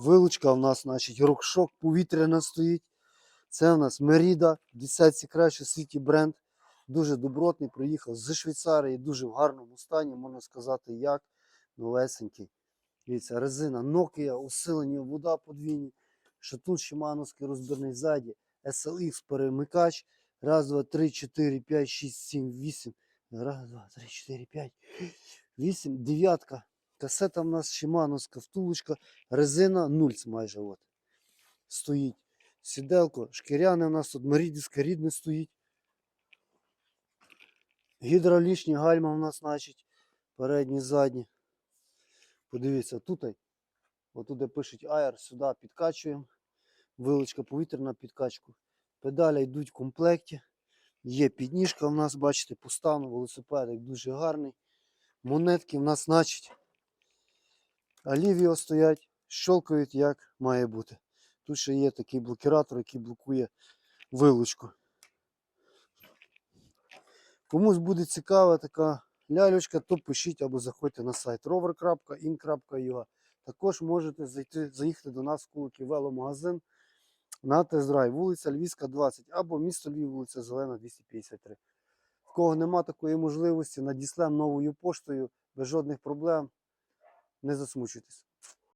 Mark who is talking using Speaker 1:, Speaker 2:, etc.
Speaker 1: Вилучка у нас, значить, рокшок повітряна стоїть. Це у нас Меріда, десятці краще світі бренд. Дуже добротний, приїхав з Швейцарії, дуже в гарному стані, можна сказати, як новесенький. Дивіться, резина Nokia, усилення вода подвійні. Шатун Шимановський розбірний ззаді. SLX перемикач. Раз, два, три, чотири, п'ять, шість, сім, вісім. Раз, два, три, чотири, п'ять. Вісім, дев'ятка. Касета в нас Шимановська, втулочка, резина нульц майже от. Стоїть. Сіделко, шкіряне у нас тут Мерідіська рідне стоїть. Гідравлічні гальма у нас, значить, передні, задні. Подивіться, тут, отуди пишуть аер, сюди підкачуємо. Вилочка повітряна підкачку. Педалі йдуть в комплекті. Є підніжка у нас, бачите, по стану, велосипедик дуже гарний. Монетки в нас, значить, Алівіо стоять, щелкають, як має бути. Тут ще є такий блокіратор, який блокує вилучку. Комусь буде цікава така лялечка, то пишіть або заходьте на сайт rover.in.ua. Також можете зайти, заїхати до нас в Кулики веломагазин на тест-драйв, вулиця Львівська, 20, або місто Львів, вулиця Зелена, 253. В кого нема такої можливості, надіслемо новою поштою без жодних проблем. Не засмучуйтесь.